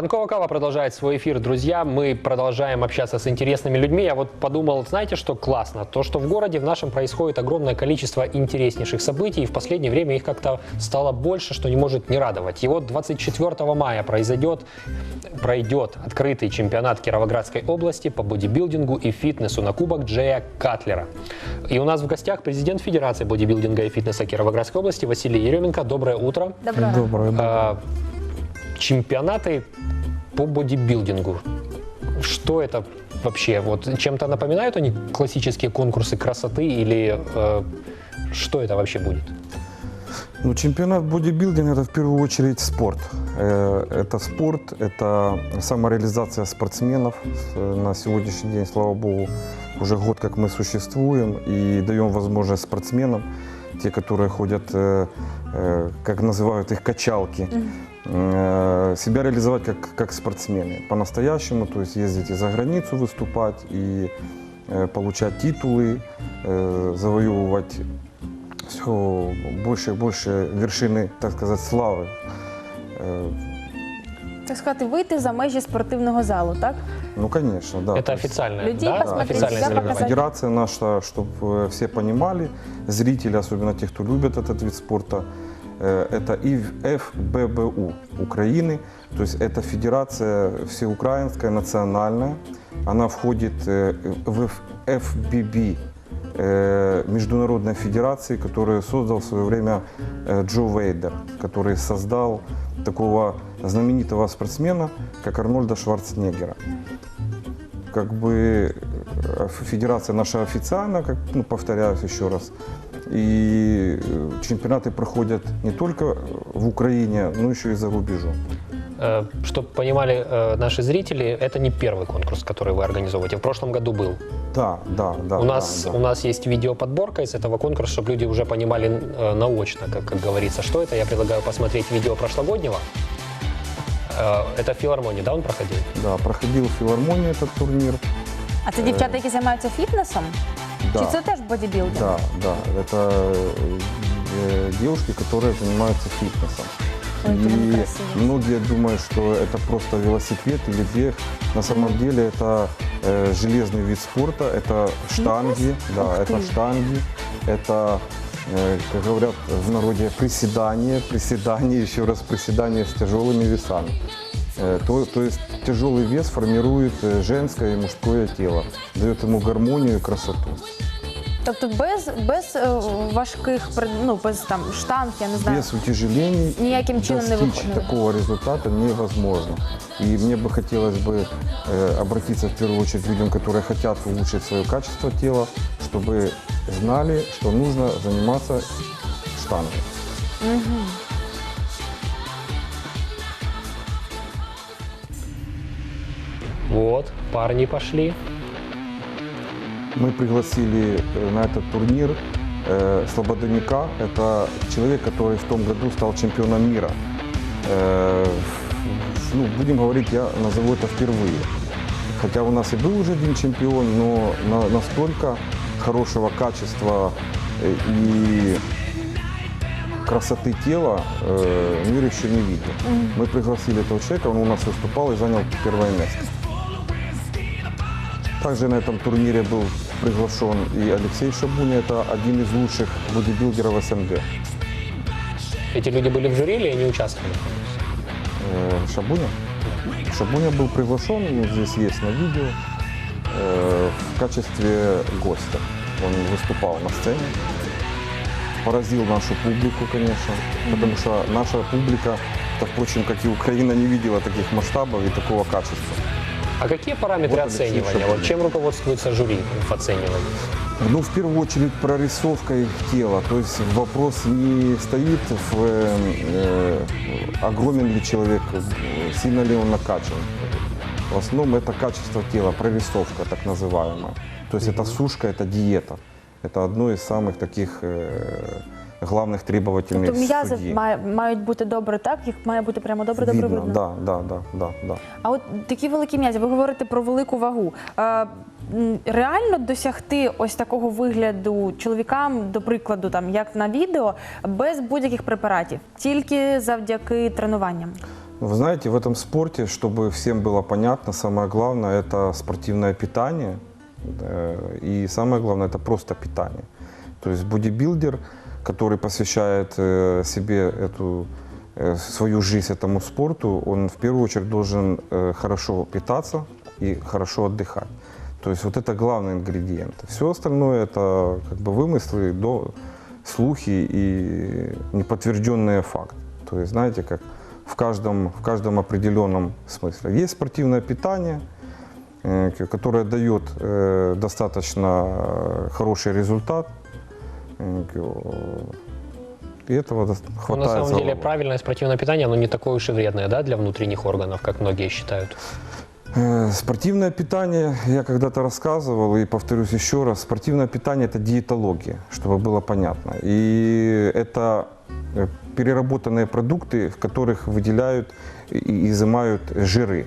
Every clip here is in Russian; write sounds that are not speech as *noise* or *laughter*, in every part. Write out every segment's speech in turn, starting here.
Ранкова Кава продолжает свой эфир, друзья. Мы продолжаем общаться с интересными людьми. Я вот подумал, знаете, что классно? То, что в городе в нашем происходит огромное количество интереснейших событий, и в последнее время их как-то стало больше, что не может не радовать. И вот 24 мая произойдет, пройдет открытый чемпионат Кировоградской области по бодибилдингу и фитнесу на кубок Джея Катлера. И у нас в гостях президент Федерации бодибилдинга и фитнеса Кировоградской области Василий Еременко. Доброе утро. Доброго. Доброе. А, чемпионаты по бодибилдингу. Что это вообще? Вот чем-то напоминают они классические конкурсы красоты или э, что это вообще будет? Ну, чемпионат бодибилдинга – это в первую очередь спорт. Э, Это спорт, это самореализация спортсменов. С- На сегодняшний день, слава богу, уже год как мы существуем и даем возможность спортсменам, те, которые ходят, э, э, как называют их, качалки, э, себя реализовать как, как спортсмены по-настоящему, то есть ездить и за границу выступать, и э, получать титулы, э, завоевывать все больше и больше вершины, так сказать, славы. Э, Так сказати, вийти за межі спортивного залу, так? Ну, конечно, да. это То есть, официальное, людей да? посмотреть, официальное себя соревнование. показать. Федерация наша, чтобы все понимали, зрители, особенно те, кто любит этот вид спорта, э, это и ФББУ Украины, то есть это федерация всеукраинская, национальная, она входит э, в ФББ, э, международной федерации, которую создал в свое время э, Джо Вейдер, который создал такого знаменитого спортсмена, как Арнольда Шварценеггера. Как бы э, федерация наша официальная, как, ну, повторяюсь еще раз, и э, чемпионаты проходят не только в Украине, но еще и за рубежом. Чтобы понимали э, наши зрители, это не первый конкурс, который вы организовываете. В прошлом году был. Да, да, да. у, нас, да, да. у нас есть видеоподборка из этого конкурса, чтобы люди уже понимали э, наочно, как, как говорится, что это. Я предлагаю посмотреть видео прошлогоднего. Э, это в филармонии, да, он проходил? Да, проходил в филармонии этот турнир. А це дівчата, які займаються фітнесом? Да. Чи це теж бодібілдинг? Да, да, это э, девушки, которые занимаются фитнесом. Ой, И многие думают, что это просто велосипед или бег. На самом деле это э, железный вид спорта, это штанги, да, Ух это ты. штанги, это, э, как говорят в народе, приседание, приседание, еще раз приседание с тяжелыми весами. Э, То, то есть тяжелый вес формирует э, женское и мужское тело, дает ему гармонию и красоту. Тобто без, без е, важких, пред- ну, без там штанг, я не знаю. Без утяжелений Ніяким чином не достичь виходить. такого результата невозможно. И мне бы хотелось бы э, обратиться в первую очередь к людям, которые хотят улучшить свое качество тела, чтобы знали, что нужно заниматься штангой. Вот, парни пошли. Мы пригласили э, на этот турнир э, Слободоника. Это человек, который в том году стал чемпионом мира. Э, ну, будем говорить, я назову это впервые. Хотя у нас и был уже один чемпион, но на- настолько хорошего качества э, и красоты тела э, мир еще не видел. Мы пригласили этого человека, он у нас выступал и занял первое место. Также на этом турнире был приглашен и Алексей Шабуня, это один из лучших бодибилдеров СНГ. Эти люди были в жюри или они участвовали? Э, Шабуня? Шабуня был приглашен, ну, здесь есть на видео, э, в качестве гостя. Он выступал на сцене, поразил нашу публику, конечно, потому что наша публика, так, впрочем, как и Украина, не видела таких масштабов и такого качества. А какие параметры Вот оценивания? Вот чем руководствуется жюри в оценивании? Ну, в первую очередь, прорисовкой тела. То есть вопрос не стоит в э, э, огромен ли человек, э, сильно ли он накачан. В основном это качество тела, прорисовка так называемая. То есть это сушка, это диета. Это одно из самых таких э, главных требовательных Тобто м'язи судей. має- мають бути добре, так? Їх має бути прямо добре-добре Видно, видно. да, да, да, да, да. А от такі великі м'язи, ви говорите про велику вагу. А, м, реально досягти ось такого вигляду чоловікам, до прикладу, там як на відео, без будь-яких препаратів, тільки завдяки тренуванням. Вы знаете, в этом спорте, чтобы всем было понятно, самое главное это спортивное питание. э, И самое главное это просто питание. То есть бодибилдер, который посвящает э, себе эту э, свою жизнь этому спорту, он в первую очередь должен э, хорошо питаться и хорошо отдыхать. То есть вот это главный ингредиент. Все остальное это как бы вымыслы, до, слухи и неподтвержденные факты. То есть знаете, как в каждом, в каждом определенном смысле. Есть спортивное питание, которое дает достаточно хороший результат. И этого Ну, хватает. на самом деле правильное спортивное питание, оно не такое уж и вредное, да, для внутренних органов, как многие считают. Э, Спортивное питание, я когда-то рассказывал и повторюсь еще раз, спортивное питание это диетология, чтобы было понятно. И это э, переработанные продукты, в которых выделяют и изымают жиры.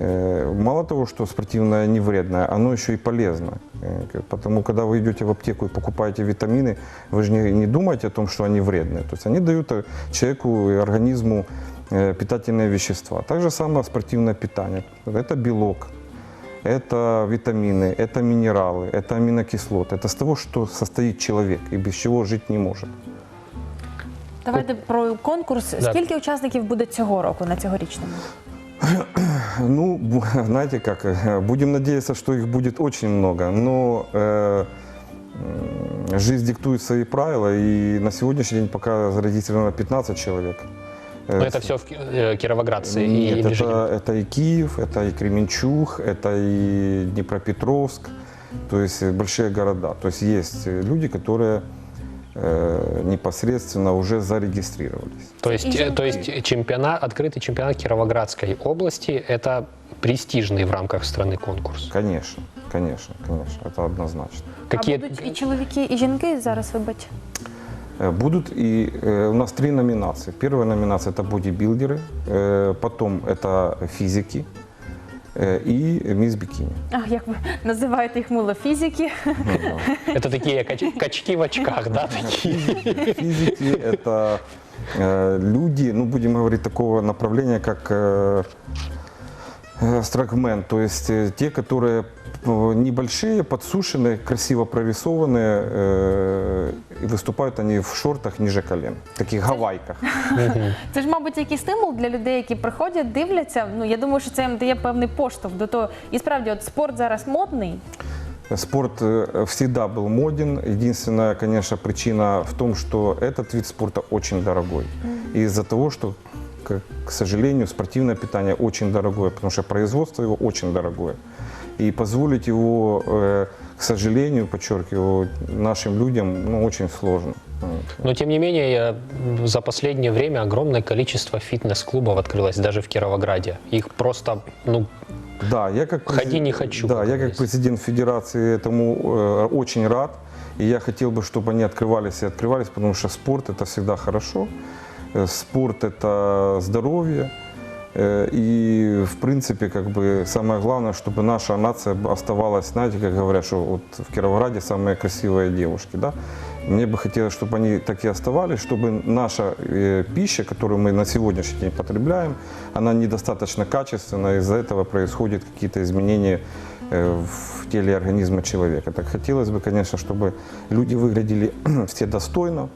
Э, Мало того, что спортивное не вредное, оно еще и полезно. Э, к- Потому когда вы идете в аптеку и покупаете витамины, вы же не, не думаете о том, что они вредные. То есть они дают э, человеку и организму э, питательные вещества. Так же самое спортивное питание. Это белок, это витамины, это минералы, это аминокислоты. Это с того, что состоит человек и без чего жить не может. Давайте про конкурс. Да. Скільки учасників буде цього року на цьогорічному? Ну, знаете как, будем надеяться, что их будет очень много, но э, жизнь диктует свои правила, и на сегодняшний день пока зарегистрировано 15 человек. Э, Но это все в э, кировоградцы и ближе. это, это и Киев, это и Кременчуг, это и Днепропетровск, то есть большие города. То есть есть люди, которые э, непосредственно уже зарегистрировались. То есть, И э, то есть чемпионат, открытый чемпионат Кировоградской области – это престижный в рамках страны конкурс. Конечно, конечно, конечно, это однозначно. Какие... А будуть і чоловіки, і жінки зараз вибач. Э, Будут и э, у нас три номинации. Первая номинация это бодибилдеры, э, потом это физики э, и мисс бикини. А як ви називаєте їх мило фізики? Ну, да. Это такие кач- качки в очках, да, такие? Физики это э, люди, ну будем говорить такого направления, как э, э, строгмен, то есть э, те, которые э, небольшие, подсушенные, красиво прорисованные, э, и выступают они в шортах ниже колен, таких гавайках. *laughs* Це ж, мабуть, якийсь стимул для людей, які приходять, дивляться. Ну я думаю, що це їм дає певний поштовх до того. І справді, от спорт зараз модний. Спорт э, всегда был моден. Единственная, конечно, причина в том, что этот вид спорта очень дорогой. И из-за того, что, к, к сожалению, спортивное питание очень дорогое, потому что производство его очень дорогое. И позволить его, э, к сожалению, подчеркиваю, нашим людям ну, очень сложно. Но тем не менее, за последнее время огромное количество фитнес-клубов открылось даже в Кировограде. Их просто, ну, Да, я как Ходи, не хочу, Да, я как президент федерации этому э, очень рад. И я хотел бы, чтобы они открывались и открывались, потому что спорт это всегда хорошо. Э, Спорт это здоровье. Э, И, в принципе, как бы самое главное, чтобы наша нация оставалась, знаете, как говорят, что вот в Кировограде самые красивые девушки, да? Мне бы хотелось, чтобы они так и оставались, чтобы наша э, пища, которую мы на сегодняшний день потребляем, она недостаточно качественная, из-за этого происходят какие-то изменения э, в теле организма человека. Так хотелось бы, конечно, чтобы люди выглядели *clears throat* все достойно,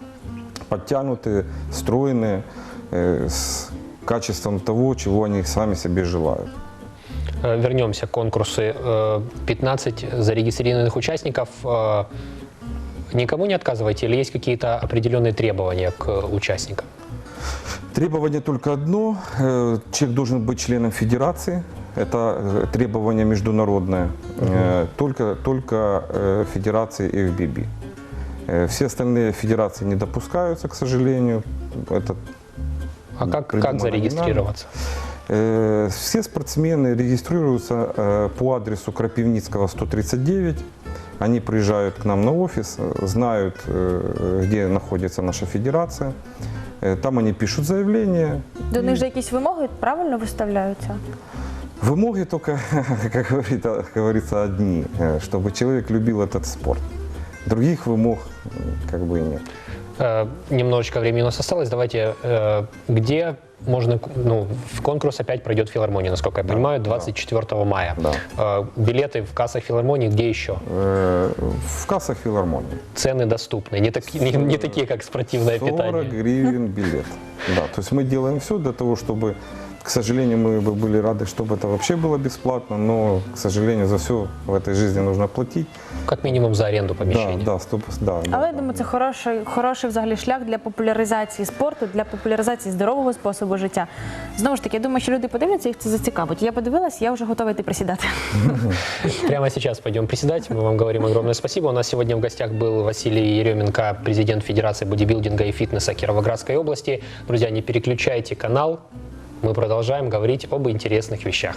подтянутые, стройные, э, с качеством того, чего они сами себе желают. э, вернемся к конкурсу. Э, 15 зарегистрированных участников. Э, Никому не отказываете или есть какие-то определенные требования к э, участникам? Требование только одно. э, Человек должен быть членом федерации. Это э, требование международное. Э, Только, только э, федерации FBB. Э, Все остальные федерации не допускаются, к сожалению. Это А как, как зарегистрироваться? Э, Все спортсмены регистрируются э, по адресу Крапивницкого 139. Они приезжают к нам на офис, знают, э, где находится наша федерация. Там они пишут заявление. До них же якісь вимоги правильно виставляються. Вымоги только, *laughs* как говорит- как говорится, одни, чтобы человек любил этот спорт. Других вымог как бы и нет. Э, Немножечко времени у нас осталось. Давайте, э, где можно, ну, в конкурс опять пройдет филармония, насколько я понимаю, 24 мая. Да. Э, Билеты в кассах филармонии, где еще? Э, В кассах филармонии. Цены доступны, не, таки- не, не такие, как спортивное 40 питание. гривен билет. Да, то есть мы делаем все для того, чтобы, к сожалению, мы бы были рады, чтобы это вообще было бесплатно, но, к сожалению, за все в этой жизни нужно платить. Как минимум за аренду Да, помещения. да, стоп, да, да, Але я да. думаю, це хороший, хороший взагалі шлях для популяризації спорту, для популяризації здорового способу життя. Знову ж таки, я думаю, що люди подивляться, їх це зацікавить. Я подивилась, я вже готова йти присідати. Прямо сейчас пойдем приседать. Мы вам говорим огромное спасибо. У нас сегодня в гостях был Василий Еременко, президент Федерации бодибилдинга и фитнеса Кировоградской области. Друзья, не переключайте канал. Мы продолжаем говорить об интересных вещах.